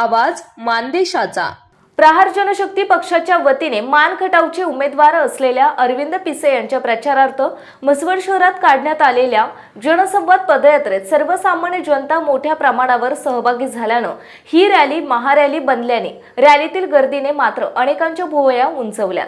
आवाज मानदेशाचा. प्रहार जनशक्ती पक्षाच्या वतीने मान खटावचे उमेदवार असलेल्या अरविंद पिसे यांच्या प्रचारार्थ म्हसवड शहरात काढण्यात आलेल्या जनसंवाद पदयात्रेत सर्वसामान्य जनता मोठ्या प्रमाणावर सहभागी झाल्यानं ही रॅली महारॅली बनल्याने रॅलीतील गर्दीने मात्र अनेकांच्या भुवया उंचवल्या.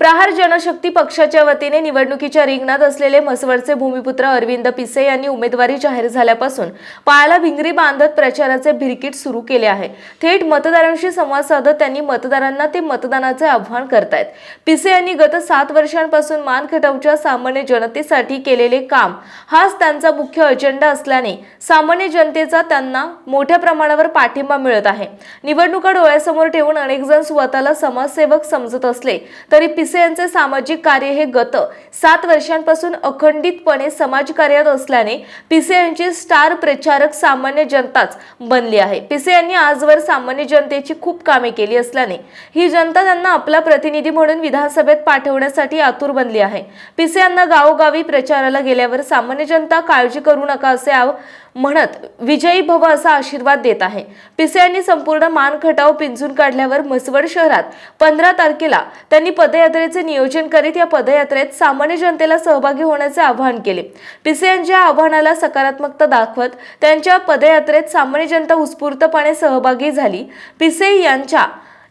प्रहार जनशक्ती पक्षाच्या वतीने निवडणुकीच्या रिंगणात असलेले म्हसवडचे भूमिपुत्र अरविंद पिसे यांनी उमेदवारी जाहीर झाल्यापासून पायाला भिंगरी बांधत प्रचाराचे भिरकीट सुरू केले आहे. थेट मतदारांशी संवाद साधत त्यांनी मतदारांना ते मतदानाचे आव्हान करतायत. पिसे यांनी गत सात वर्षांपासून मानखटावच्या सामान्य जनतेसाठी केलेले काम हाच त्यांचा मुख्य अजेंडा असल्याने सामान्य जनतेचा त्यांना मोठ्या प्रमाणावर पाठिंबा मिळत आहे. निवडणुका डोळ्यासमोर ठेवून अनेक जण स्वतःला समाजसेवक समजत असले तरी पिसे यांचे सामाजिक कार्य हे गत सात वर्षांपासून अखंडितपणे समाजकार्यात असल्याने पिसे यांची स्टार प्रचारक सामान्य जनताच बनली आहे. पिसे यांनी आजवर सामान्य जनतेची खूप कामे केली असल्याने ही जनता त्यांना आपला प्रतिनिधी म्हणून विधानसभेत पाठवण्यासाठी आतुर बनली आहे. पिसे यांना गावोगावी प्रचाराला गेल्यावर सामान्य जनता काळजी करू नका असे आव म्हणत विजयी भव असा आशीर्वाद देत आहे. पिसे यांनी संपूर्ण मान खटाव पिंजून काढल्यावर म्हसवड शहरात पंधरा तारखेला त्यांनी पदयात्रेचे नियोजन करीत या पदयात्रेत सामान्य जनतेला सहभागी होण्याचे आवाहन केले. पिसे यांच्या आव्हानाला सकारात्मकता दाखवत त्यांच्या पदयात्रेत सामान्य जनता उत्स्फूर्तपणे सहभागी झाली. पिसे यांच्या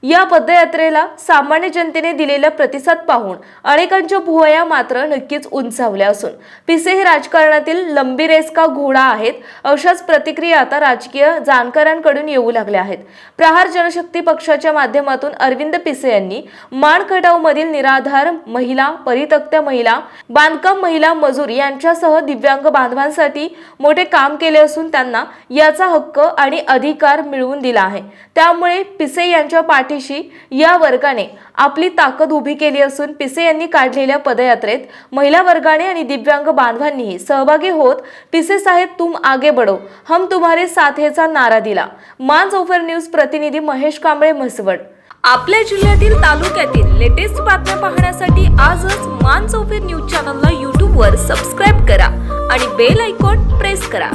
या पदयात्रेला सामान्य जनतेने दिलेला प्रतिसाद पाहून अनेकांच्या भुवया मात्र नक्कीच उंचावल्या असून. पिसे हे राजकारणातील लंबी रेस का घोडा आहेत अशाच प्रतिक्रिया आता राजकीय जाणकारांकडून येऊ लागल्या आहेत. प्रहार जनशक्ती पक्षाच्या माध्यमातून अरविंद पिसे यांनी माणखटावमधील निराधार महिला परितक्त्या महिला बांधकाम महिला मजूर यांच्यासह दिव्यांग बांधवांसाठी मोठे काम केले असून त्यांना याचा हक्क आणि अधिकार मिळवून दिला आहे. त्यामुळे पिसे यांच्या पाठीशी या वर्गाने आपली ताकद उभी केली असून पिसे यांनी काढलेल्या पदयात्रेत महिला वर्गाने आणि दिव्यांग बांधवांनीही सहभागी होत पिसे साहेब तुम आगे बढो. हम तुम्हारे साथेचा नारा दिला. मान चौफर न्यूज प्रतिनिधी महेश कांबळे म्हसवड. आपल्या जिल्ह्यातील तालुक्यातील लेटेस्ट बातम्या पाहण्यासाठी आजच मान चौफेर न्यूज चॅनलला यूट्यूबवर सबस्क्राईब करा आणि बेल आयकॉन प्रेस करा.